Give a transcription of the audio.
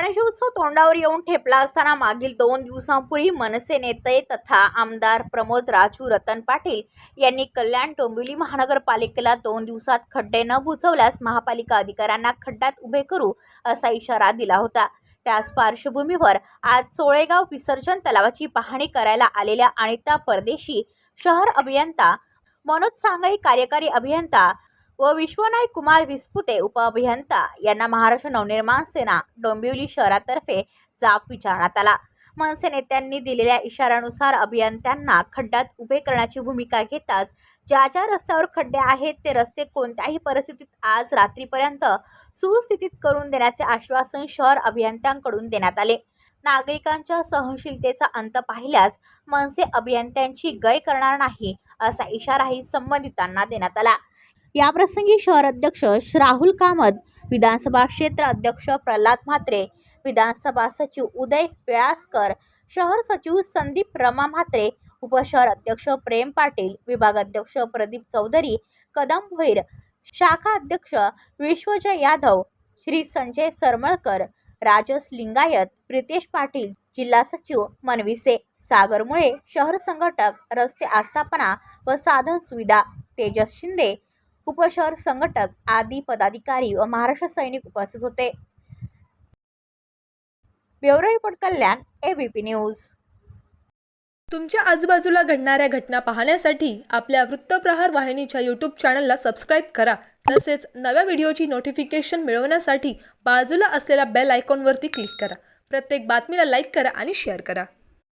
गणेशोत्सव तोंडावर येऊन ठेपला असताना मागील दोन दिवसांपूर्वी मनसे नेते तथा आमदार प्रमोद राजू रतन पाटील यांनी कल्याण डोंबिवली महानगरपालिकेला दोन दिवसात खड्डे न बुजवल्यास महापालिका अधिकाऱ्यांना खड्ड्यात उभे करू असा इशारा दिला होता. त्याच पार्श्वभूमीवर आज चोळेगाव विसर्जन तलावाची पाहणी करायला आलेल्या अनिता परदेशी शहर अभियंता मनोज सांगई कार्यकारी अभियंता व विश्वनायक कुमार विस्पुते उपअभियंता यांना महाराष्ट्र नवनिर्माण सेना डोंबिवली शहरातर्फे जाब विचारण्यात आला. मनसे नेत्यांनी दिलेल्या इशाऱ्यानुसार अभियंत्यांना खड्ड्यात उभे करण्याची भूमिका घेताच ज्या ज्या रस्त्यावर खड्डे आहेत ते रस्ते कोणत्याही परिस्थितीत आज रात्रीपर्यंत सुस्थितीत करून देण्याचे आश्वासन शहर अभियंत्यांकडून देण्यात आले. नागरिकांच्या सहनशीलतेचा अंत पाहिल्यास मनसे अभियंत्यांची गय करणार नाही असा इशाराही संबंधितांना देण्यात आला. याप्रसंगी शहर अध्यक्ष राहुल कामत विधानसभा क्षेत्र अध्यक्ष प्रल्हाद म्हात्रे विधानसभा सचिव उदय पिळासकर शहर सचिव संदीप रमा म्हात्रे उपशहर अध्यक्ष प्रेम पाटील विभाग अध्यक्ष प्रदीप चौधरी कदम भोईर शाखा अध्यक्ष विश्वजय यादव श्री संजय सरमळकर राजस लिंगायत प्रितेश पाटील जिल्हा सचिव मनविसे सागरमुळे शहर संघटक रस्ते आस्थापना व साधन सुविधा तेजस शिंदे उपशहर संघटक आदी पदाधिकारी व महाराष्ट्र सैनिक उपस्थित होते. Bureau report Kalyan ABP news. तुमच्या आजूबाजूला घडणाऱ्या घटना पाहण्यासाठी आपल्या वृत्तप्रहार वाहिनीच्या यूट्यूब चॅनलला सबस्क्राईब करा. तसेच नव्या व्हिडिओची नोटिफिकेशन मिळवण्यासाठी बाजूला असलेल्या बेल आयकॉनवरती क्लिक करा. प्रत्येक बातमीला लाईक करा आणि शेअर करा.